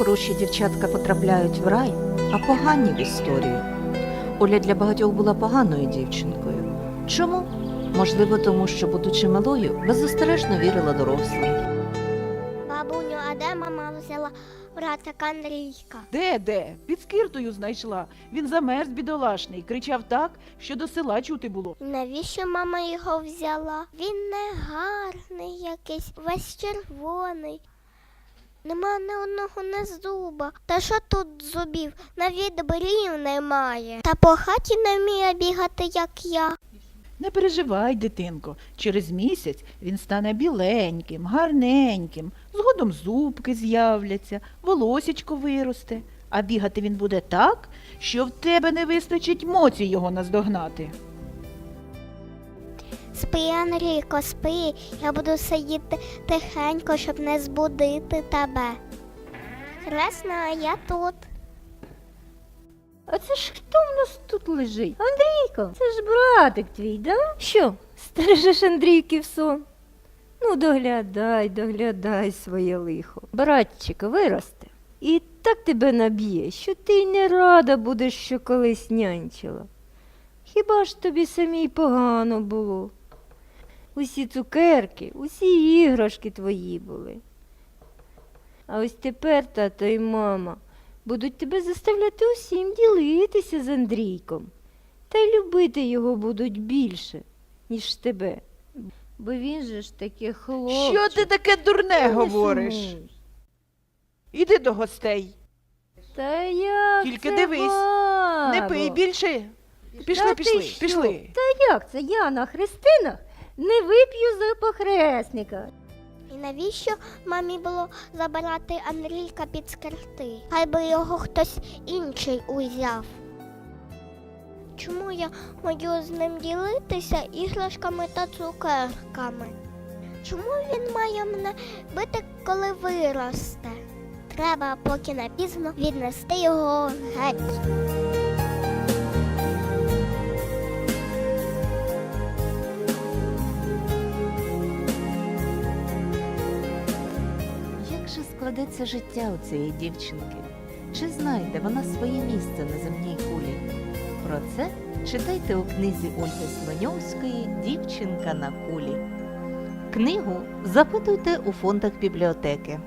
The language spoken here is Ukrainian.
Хороші дівчатка потрапляють в рай, а погані в історію. Оля для багатьох була поганою дівчинкою. Чому? Можливо, тому що, будучи малою, беззастережно вірила дорослим. Бабуню, а де мама взяла братика Андрійка? Де де? Під скиртою знайшла. Він замерз бідолашний, кричав так, що до села чути було. Навіщо мама його взяла? Він не гарний якийсь, весь червоний. Нема ні одного не зуба. Та що тут зубів? Навіть брів немає. Та по хаті не вміє бігати, як я. Не переживай, дитинко. Через місяць він стане біленьким, гарненьким, згодом зубки з'являться, волосічко виросте. А бігати він буде так, що в тебе не вистачить моці його наздогнати. Спи, Андрійко, спи. Я буду сидіти тихенько, щоб не збудити тебе. Хресна, а я тут. А це ж хто в нас тут лежить? Андрійко, це ж братик твій, да? Що, стережеш Андрійків сон? Ну, доглядай, доглядай своє лихо. Братчик виросте. І так тебе наб'є, що ти й не рада будеш, що колись нянчила. Хіба ж тобі самій погано було? Усі цукерки, усі іграшки твої були. А ось тепер тато і мама будуть тебе заставляти усім ділитися з Андрійком. Та й любити його будуть більше, ніж тебе. Бо він же ж таке хлопчик. Що ти таке дурне Не говориш? Іди до гостей. Та як Тільки це, дивись, Не пий більше. Пішли, Та пішли, що? пішли. Та як це я на хрестинах не вип'ю за похресника? І навіщо мамі було забирати Андрійка під скирти? Хай би його хтось інший узяв. Чому я маю з ним ділитися іграшками та цукерками? Чому він має мене бити, коли виросте? Треба, поки не пізно, віднести його геть. Складеться життя у цієї дівчинки? Чи знайде вона своє місце на земній кулі? Про це читайте у книзі Ольги Слоньовської Дівчинка на кулі. Книгу запитуйте у фондах бібліотеки.